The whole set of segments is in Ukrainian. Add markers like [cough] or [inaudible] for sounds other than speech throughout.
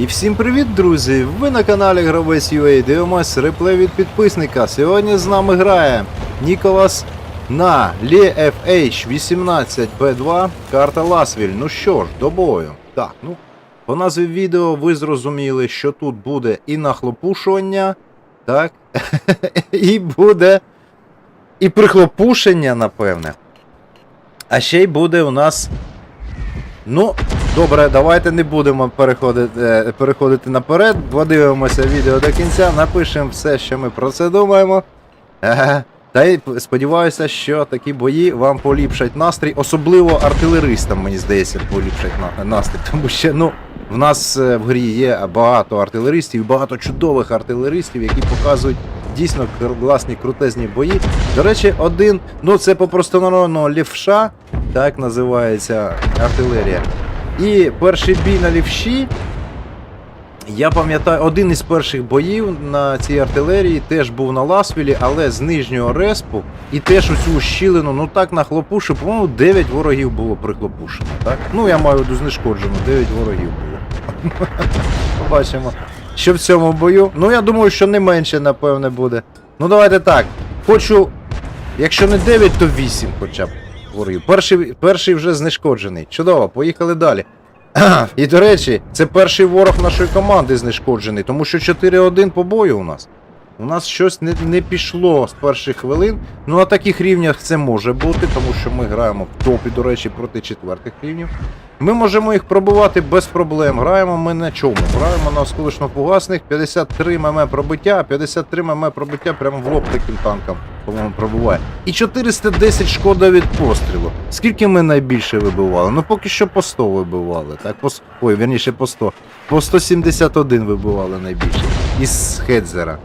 І всім привіт, друзі! Ви на каналі Гравець UA дивимось реплей від підписника. Сьогодні з нами грає Ніколас на Лі FH18 P2 карта Ласвіль. Ну що ж, до бою. Так, ну, по назві відео ви зрозуміли, що тут буде і нахлопушування, так, [laughs] і буде і прихлопушення, напевне. А ще й буде у нас Ну, добре, давайте не будемо переходити, е, переходити наперед. Подивимося відео до кінця, напишемо все, що ми про це думаємо. Та й сподіваюся, що такі бої вам поліпшать настрій, особливо артилеристам, мені здається, поліпшать на- настрій. Тому що ну, в нас е, в грі є багато артилеристів, багато чудових артилеристів, які показують дійсно класні крутезні бої. До речі, один, ну це по-простонародному лівша, так називається артилерія. І перший бій на лівші. Я пам'ятаю, один із перших боїв на цій артилерії теж був на Ласвілі, але з нижнього респу і теж у цю щілину, ну так нахлопушив, по-моєму, 9 ворогів було прихлопушено. Так? Ну я маю знешкоджено, 9 ворогів було. [laughs] Побачимо. Що в цьому бою? Ну я думаю, що не менше, напевне, буде. Ну давайте так. Хочу, якщо не 9, то 8 хоча б ворогів. Перший, перший вже знешкоджений. Чудово, поїхали далі. [clears throat] І до речі, це перший ворог нашої команди знешкоджений, тому що 4-1 по бою у нас. У нас щось не, не пішло з перших хвилин. Ну на таких рівнях це може бути, тому що ми граємо в топі, до речі, проти четвертих рівнів. Ми можемо їх пробувати без проблем. Граємо ми на чому? Граємо на осколочно-фугасних, 53 мм пробиття, 53 мм пробиття прямо в лоб таким танкам, по-моєму, пробуває. І 410 шкода від пострілу. Скільки ми найбільше вибивали? Ну поки що по 100 вибивали. Так, по... Ой, верніше по 100. По 171 вибивали найбільше. Із Хедзера.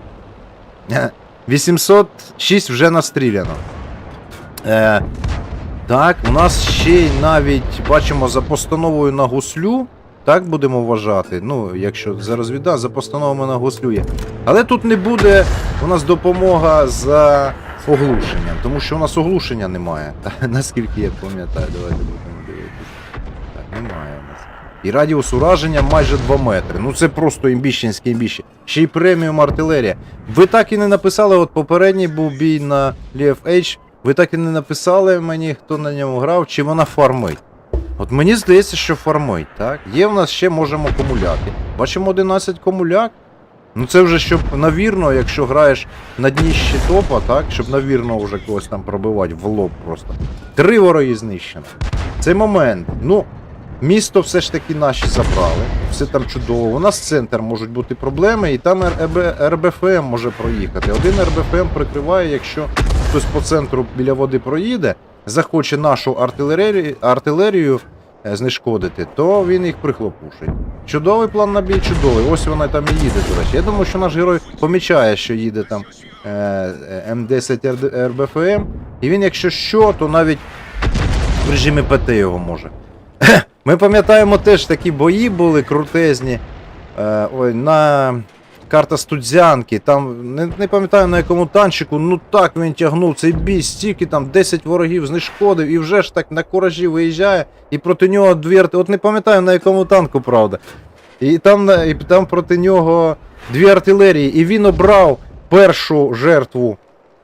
[laughs] 806 вже настріляно. Е, так, у нас ще й навіть бачимо за постановою на гуслю. Так будемо вважати. Ну, якщо за розвіда, за постановами на гуслю є. Але тут не буде у нас допомога за оглушенням, тому що у нас оглушення немає. [laughs] Наскільки я пам'ятаю, давайте будемо дивитися. Так, немає. І радіус ураження майже 2 метри. Ну це просто імбіщенське імбіще. Ще й преміум артилерія. Ви так і не написали, от попередній був бій на LFH. Ви так і не написали мені, хто на ньому грав, чи вона фармить. От мені здається, що фармить, так? Є в нас ще можемо комуляки. Бачимо 11 комуляк. Ну це вже щоб навірно, якщо граєш на дніщі топа, так, щоб навірно вже когось там пробивати в лоб просто. Три вороги знищено. Цей момент. Ну, місто все ж таки наші забрали. Все там чудово. У нас центр можуть бути проблеми, і там РБ, РБФМ може проїхати. Один РБФМ прикриває, якщо хтось по центру біля води проїде, захоче нашу артилерію, артилерію знешкодити, то він їх прихлопушить. Чудовий план на бій, чудовий. Ось вона там і їде, до речі. Я думаю, що наш герой помічає, що їде там е, е, М10 РБФМ, і він, якщо що, то навіть в режимі ПТ його може. Ми пам'ятаємо теж такі бої були крутезні. Е, ой, на карта Студзянки. Там не, не пам'ятаю на якому танчику, ну так він тягнув цей бій, стільки там 10 ворогів знешкодив, і вже ж так на куражі виїжджає, і проти нього дві арти- От не пам'ятаю на якому танку, правда. І там, і там проти нього дві артилерії, і він обрав першу жертву.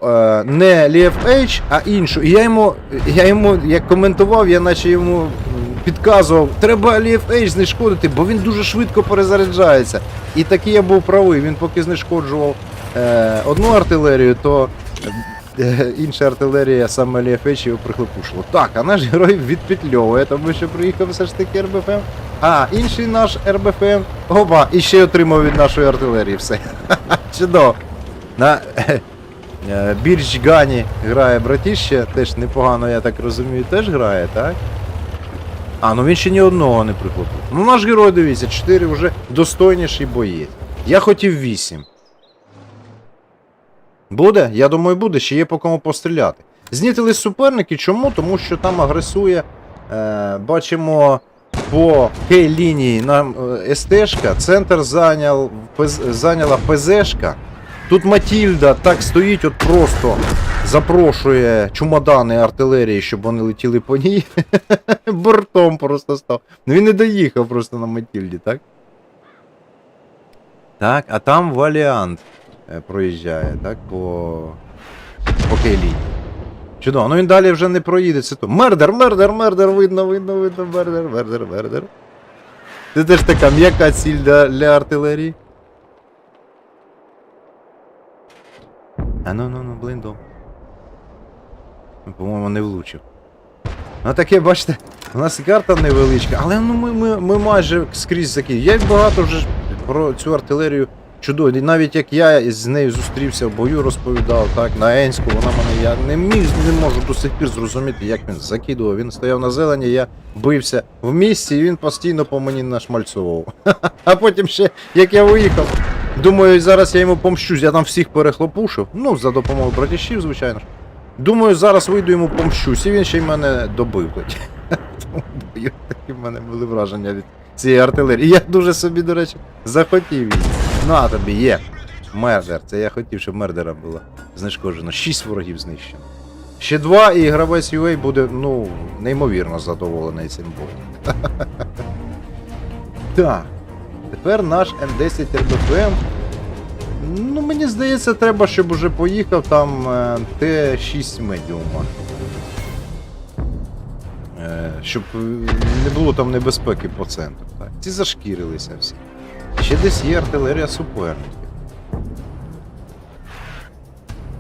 е, Не LFH, а іншу. І я йому, я йому як коментував, я наче йому підказував, треба LFH знешкодити, бо він дуже швидко перезаряджається. І таки я був правий. Він поки знешкоджував е, одну артилерію, то е, інша артилерія саме LFH його прихлопушила. Так, а наш герой відпетльовує, тому що приїхав все ж таки РБФМ. А, інший наш РБФМ. Опа, і ще отримав від нашої артилерії все. [laughs] Чудово. На е, Бірчгані грає братіще, теж непогано, я так розумію, теж грає, так? А, ну він ще ні одного не прихлопив. Ну наш герой, дивіться, 4 вже достойніший боєць. Я хотів 8. Буде? Я думаю, буде, ще є по кому постріляти. Знітили суперники, чому? Тому що там агресує. Е, бачимо по Кей-лінії нам е, СТшка, центр зайняв, зайняла ПЗшка. Тут Матільда так стоїть, от просто запрошує чумадани артилерії, щоб вони летіли по ній. [laughs] Бортом просто став. Ну він не доїхав просто на Матільді, так? Так, а там Валіант е, проїжджає, так, по. по Кейліні. Чудово, ну він далі вже не проїде, це то. Мердер, мердер, мердер, видно, видно, видно, мердер, мердер, мердер. Це теж така м'яка ціль для, для артилерії. А ну ну ну, блиндом. По-моєму, не влучив. Ну таке, бачите, у нас і карта невеличка, але ну ми, ми, ми майже скрізь закі. Я багато вже про цю артилерію чудово. І навіть як я з нею зустрівся в бою, розповідав, так, на Енську, вона мене я не міг, не можу до сих пір зрозуміти, як він закидував. Він стояв на зелені, я бився в місці, і він постійно по мені нашмальцював. [laughs] А потім ще, як я виїхав, думаю, зараз я йому помщусь, я там всіх перехлопушив. Ну, за допомогою братішів, звичайно ж. Думаю, зараз вийду йому помщусь, і він ще й мене добив. [laughs] Тому такі в мене були враження від цієї артилерії. Я дуже собі, до речі, захотів її. На тобі є. Мердер. Це я хотів, щоб мердера було знешкоджено. Шість ворогів знищено. Ще два, і гравець UA буде, ну, неймовірно задоволений цим боєм. [laughs] Так. Тепер наш М10 РБПМ. Мені здається, треба, щоб уже поїхав там е, Т6 медіума. Е, щоб е, не було там небезпеки по центру. Так. Ці зашкірилися всі. Ще десь є артилерія суперників.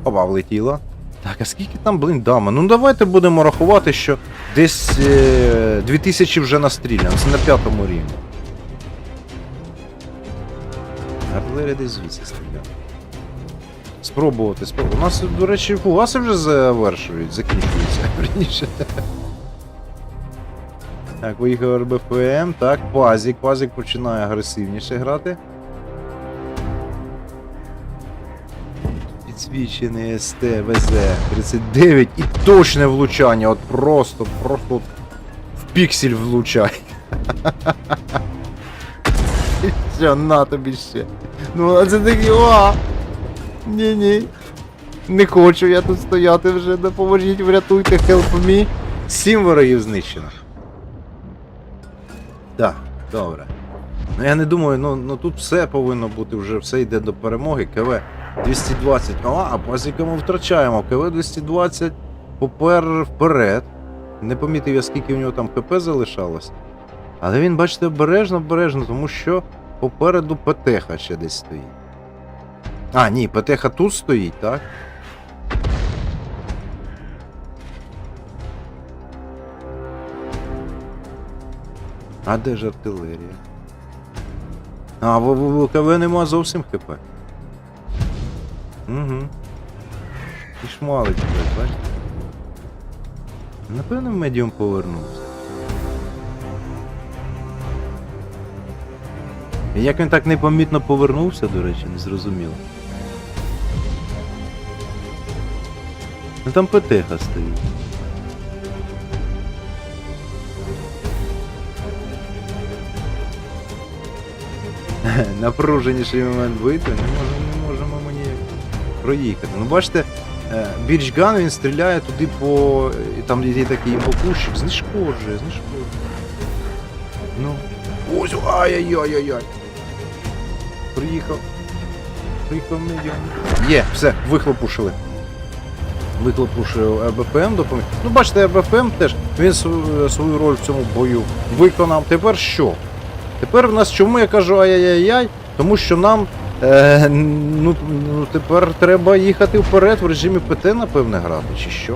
Опа, влетіла. Так, а скільки там блиндами? Ну давайте будемо рахувати, що десь е, 2000 вже настріляно. Це на п'ятому рівні. Артилерія десь звідси стріляє. Спробувати, спробувати. У нас, до речі, фугаси вже завершують, закінчуються. Верніше. [laughs] Так, виїхав РБФМ, так, Пазік. Пазік починає агресивніше грати. Підсвічений СТ, ВЗ 39 і точне влучання, от просто, просто от в піксель влучає. [laughs] Все, на тобі ще. Ну, а це такі, о! Ні-ні. Не хочу я тут стояти вже, допоможіть, врятуйте, help me. Сім ворогів знищено. Так, добре. Ну я не думаю, ну, ну тут все повинно бути вже, все йде до перемоги. КВ 220. А, а пазіка ми втрачаємо. КВ 220 попер вперед. Не помітив я, скільки в нього там ХП залишалось. Але він, бачите, обережно, обережно, тому що попереду ПТХ ще десь стоїть. А, ні, ПТХ тут стоїть, так? А де ж артилерія? А, в, в, КВ нема зовсім ХП. Угу. І блядь, бачите? Напевно, медіум повернувся. Як він так непомітно повернувся, до речі, не зрозуміло. Ну там ПТХ стоїть. [laughs] Напруженіший момент вийти, не можемо, не можемо мені проїхати. Ну бачите, е, Бірчган він стріляє туди по. і Там є такий імбокущик, знешкоджує, знешкоджує. Ну. Ось, ай-яй-яй-яй-яй. Приїхав. Приїхав медіум. Є, все, вихлопушили. Вихлопушив РБПМ допоміг. Ну, бачите, РБПМ теж він свою, свою роль в цьому бою виконав. Тепер що? Тепер в нас чому я кажу ай-яй-яй-яй? Тому що нам е, ну, ну, тепер треба їхати вперед в режимі ПТ, напевне, грати, чи що?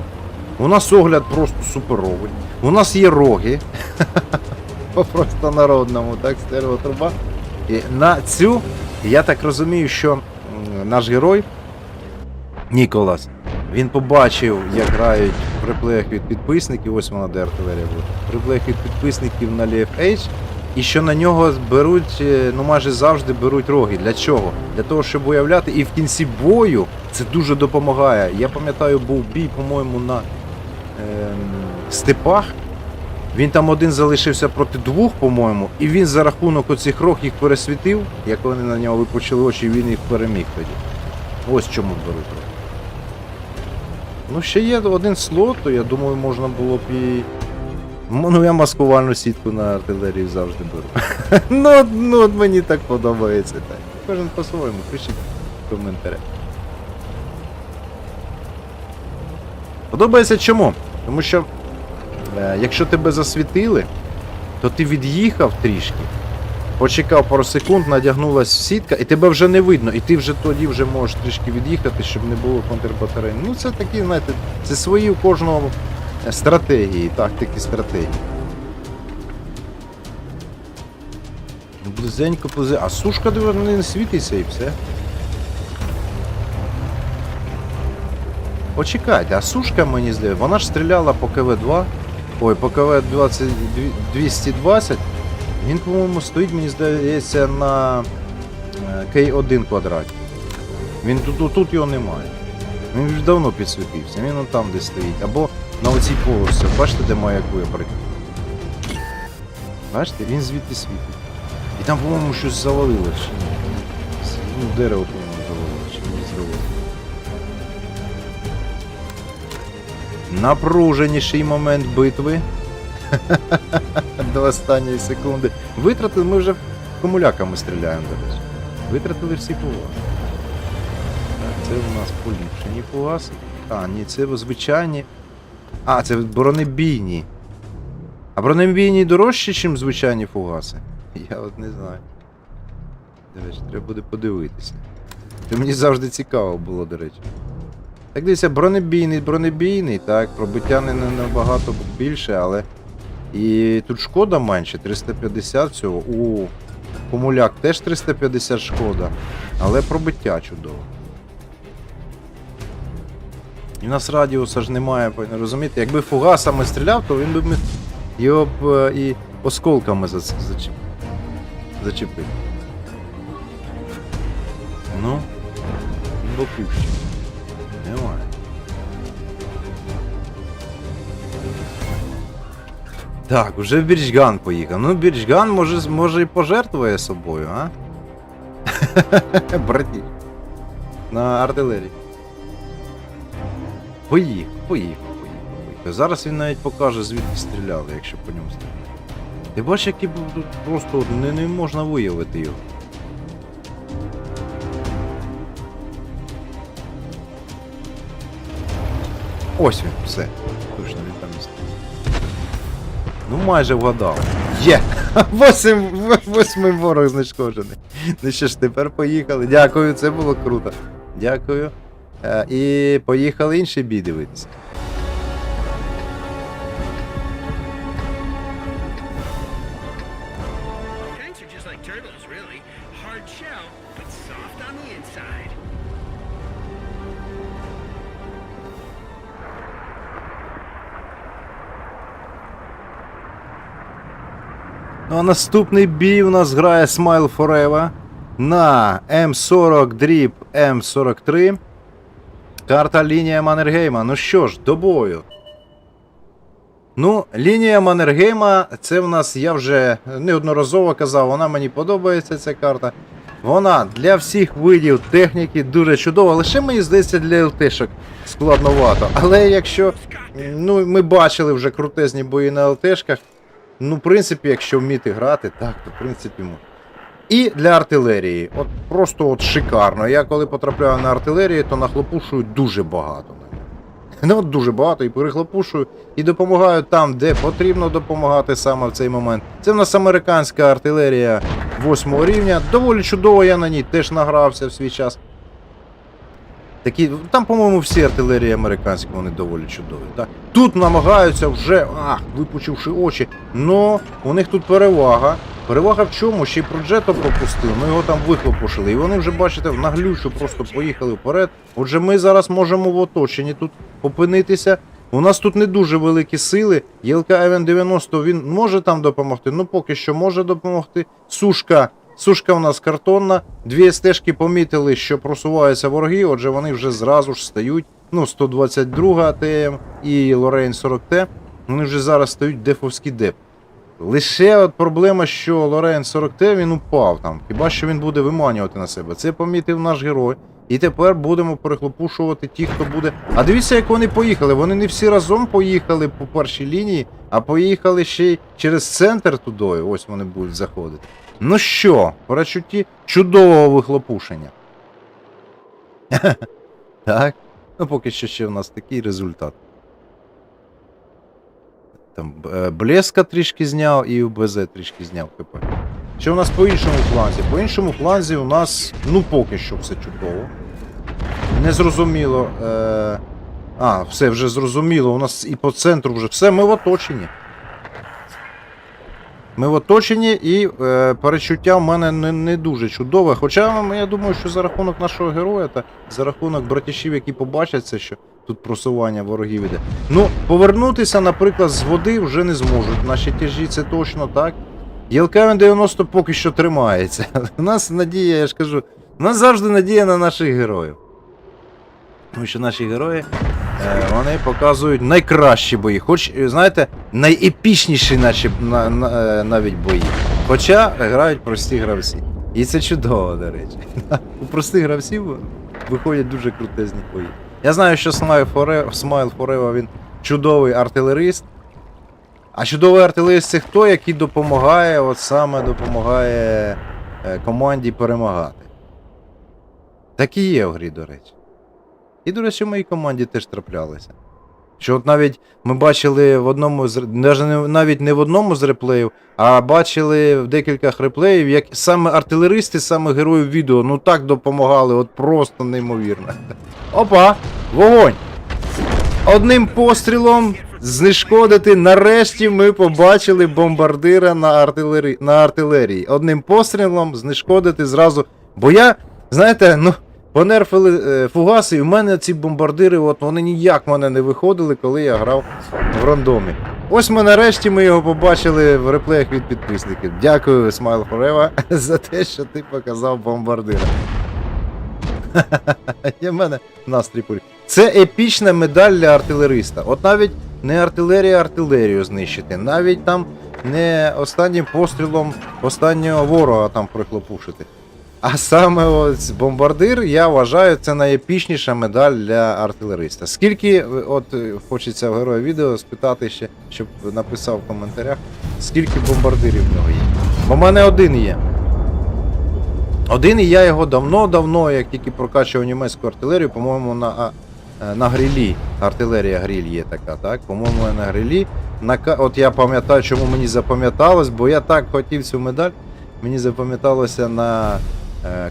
У нас огляд просто суперовий. У нас є роги. [laughs] Просто народному, так, стереотруба. І на цю, я так розумію, що наш герой Ніколас, він побачив, як грають в реплеях від підписників, ось вона де артилерія буде, в реплеях від підписників на LFH, і що на нього беруть, е, ну майже завжди беруть роги. Для чого? Для того, щоб уявляти, і в кінці бою це дуже допомагає. Я пам'ятаю, був бій, по-моєму, на ем, степах. Він там один залишився проти двох, по-моєму, і він за рахунок оцих рог їх пересвітив, як вони на нього випучили очі, він їх переміг тоді. Ось чому беруть роги. Ну, ще є один слот, то я думаю, можна було б і. Ну, я маскувальну сітку на артилерії завжди беру. [laughs] ну, ну, от мені так подобається так. кожен по-своєму, пишіть в коментарях. Подобається чому? Тому що е, якщо тебе засвітили, то ти від'їхав трішки, почекав пару секунд, надягнулась сітка, і тебе вже не видно, і ти вже тоді вже можеш трішки від'їхати, щоб не було контрбатарей. Ну це такі, знаєте, це свої у кожного е, стратегії, тактики стратегії. Ну, Близенько, близе. А сушка диви, не світиться і все. Почекайте, а сушка мені здається, вона ж стріляла по КВ-2. Ой, по КВ-20 220. Він, по-моєму, стоїть, мені здається, на е, К1 квадраті. Він тут, тут, його немає. Він вже давно підсвітився, він он там десь стоїть. Або на оцій полосі. Бачите, де маякує прикид? Бачите, він звідти світить. І там, по-моєму, щось завалило, чи ні? Ну, дерево, по-моєму, завалило, чи не завалило. Напруженіший момент битви. [laughs] До останньої секунди. Витратили, ми вже комуляками стріляємо, до речі. Витратили всі фугаси. Так, це у нас поліпшені фугаси. А, ні, це звичайні. А, це бронебійні. А бронебійні дорожчі, ніж звичайні фугаси? [laughs] Я от не знаю. До речі, треба буде подивитися. Це мені завжди цікаво було, до речі. Так дивіться, бронебійний, бронебійний, так, пробиття не набагато більше, але. І тут шкода менше, 350 всього. У Комуляк теж 350 шкода, але пробиття чудово. І в нас радіуса ж немає, розумієте? Якби фугасами стріляв, то він би його б е, і осколками зачепив. Ну, бокущі. Так, уже Бірчган поїхав. Ну, Бірчган може, може і пожертвує собою, а? [laughs] Братіч. На артилерії. Поїхав, поїхав, поїхав, поїхав. Зараз він навіть покаже, звідки стріляли, якщо по ньому стріляли. Ти бачиш, який був тут просто не, не можна виявити його. Ось він, все. Ну майже вгадав. Є! [laughs] Восім, восьмий ворог знешкоджений. Ну що ж, тепер поїхали. Дякую, це було круто. Дякую. Е, і поїхали інші бій дивитися. А наступний бій у нас грає Smile Forever на М40 Drip М43. Карта лінія Маннергейма. Ну що ж, до бою. Ну, лінія Маннергейма, це в нас, я вже неодноразово казав, вона мені подобається ця карта. Вона для всіх видів техніки дуже чудова. Лише мені здається для ЛТшок складновато. Але якщо ну, ми бачили вже крутезні бої на ЛТшках, ну, в принципі, якщо вміти грати, так, то в принципі можна. І для артилерії. От просто от шикарно. Я коли потрапляю на артилерію, то нахлопушую дуже багато. Ну от дуже багато і перехлопушую, і допомагаю там, де потрібно допомагати саме в цей момент. Це в нас американська артилерія 8 рівня. Доволі чудово, я на ній теж награвся в свій час. Такі, там, по-моєму, всі артилерії американські, вони доволі чудові. Так? Тут намагаються вже, ах, випучивши очі. Но у них тут перевага. Перевага в чому? Ще й Проджето пропустили, ми його там вихлопушили. І вони вже, бачите, в наглючу просто поїхали вперед. Отже, ми зараз можемо в оточенні тут опинитися. У нас тут не дуже великі сили. ЄЛК МН-90 він може там допомогти, ну поки що може допомогти. Сушка. Сушка у нас картонна. Дві стежки помітили, що просуваються вороги, отже, вони вже зразу ж стають. Ну, 122 ТМ і Лорейн 40Т. Вони вже зараз стають дефовський деп. Лише от проблема, що Лорен 40Т він упав там. Хіба що він буде виманювати на себе. Це помітив наш герой. І тепер будемо перехлопушувати ті, хто буде. А дивіться, як вони поїхали. Вони не всі разом поїхали по першій лінії, а поїхали ще й через центр туди. Ось вони будуть заходити. Ну що, перечутті чудового вихлопушення. [laughs] так. Ну, поки що ще в нас такий результат. Там е, блеска трішки зняв і УБЗ трішки зняв КП. Що у нас по іншому фланзі? По іншому фланзі у нас, ну поки що все чудово. Незрозуміло. Е... А, все вже зрозуміло. У нас і по центру вже все, ми в оточенні. Ми в оточенні і е, перечуття в мене не, не дуже чудове. Хоча я думаю, що за рахунок нашого героя та за рахунок братішів, які побачать це, що тут просування ворогів іде. Ну, повернутися, наприклад, з води вже не зможуть наші тяжі, це точно так. ЄЛКМ 90 поки що тримається. У нас надія, я ж кажу, у нас завжди надія на наших героїв. Тому що наші герої вони показують найкращі бої. Хоч, е, знаєте, найепічніші наші на, на, е, навіть бої. Хоча грають прості гравці. І це чудово, до речі. [laughs] У простих гравців виходять дуже крутезні бої. Я знаю, що Смайл Форева, він чудовий артилерист. А чудовий артилерист це хто, який допомагає, от саме допомагає е, команді перемагати. Так і є в грі, до речі. І, до речі, в моїй команді теж траплялися. Що от навіть ми бачили в одному з навіть не- в одному з реплеїв, а бачили в декількох реплеїв, як саме артилеристи, саме героїв відео, ну так допомагали, от просто неймовірно. [laughs] Опа! Вогонь! Одним пострілом знешкодити. Нарешті ми побачили бомбардира на, артилері... на артилерії. Одним пострілом знешкодити зразу. Бо я, знаєте, ну, понерфили е, фугаси, і в мене ці бомбардири, от вони ніяк мене не виходили, коли я грав в рандомі. Ось ми нарешті ми його побачили в реплеях від підписників. Дякую, Smile Forever, [laughs] за те, що ти показав бомбардира. [laughs] Є в мене настрій порі. Це епічна медаль для артилериста. От навіть не артилерія артилерію знищити, навіть там не останнім пострілом останнього ворога там прихлопушити. А саме ось бомбардир, я вважаю, це найепічніша медаль для артилериста. Скільки, е, от е, хочеться в героя відео спитати ще, щоб написав в коментарях, скільки бомбардирів в нього є. Бо в мене один є. Один і я його давно-давно, як тільки прокачував німецьку артилерію, по-моєму, на, е, на грилі. Артилерія гриль є така, так? По-моєму, на грилі. На, от я пам'ятаю, чому мені запам'яталось, бо я так хотів цю медаль. Мені запам'яталося на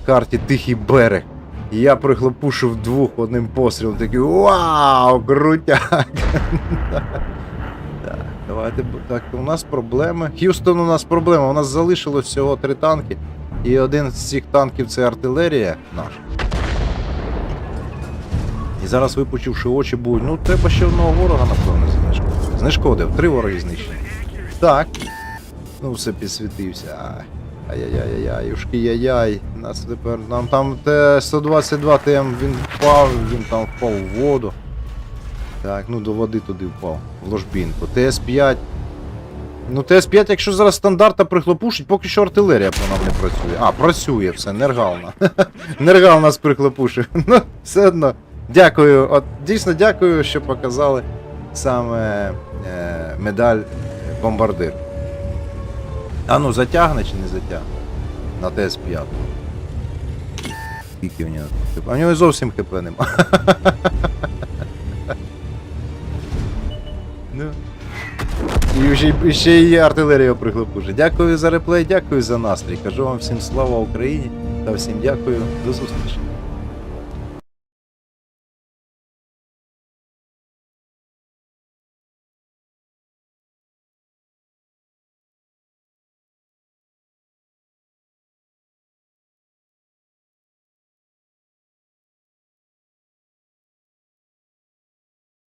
карті Тихий берег. І я прихлопушив двох одним пострілом, такий вау, крутяк! Так, Давайте так, у нас проблеми. Х'юстон, у нас проблема. У нас залишилось всього три танки. І один з цих танків це артилерія наша. І зараз випучивши очі будуть. Ну, треба ще одного ворога, напевно, знешкодити. Знешкодив, три вороги знищені. Так. Ну, все підсвітився. Ай. Ай-яй-яй-яй, юшки яй-яй. Нас тепер. Нам там Т-122 ТМ він впав, він там впав у воду. Так, ну до води туди впав. В ложбінку. ТС-5. Ну, ТС-5, якщо зараз стандарта прихлопушить, поки що артилерія по нам не працює. А, працює все, нергална. [laughs] Нергал нас прихлопушив. [laughs] Ну, все одно. Дякую. От дійсно дякую, що показали саме е, медаль е, бомбардир. А ну затягне чи не затягне? На ТС-5. Скільки у нього? хп? У нього зовсім хп нема. [laughs] Ну. І ще, ще і артилерія прихлопуже. Дякую за реплей, дякую за настрій. Кажу вам всім слава Україні та всім дякую. До зустрічі.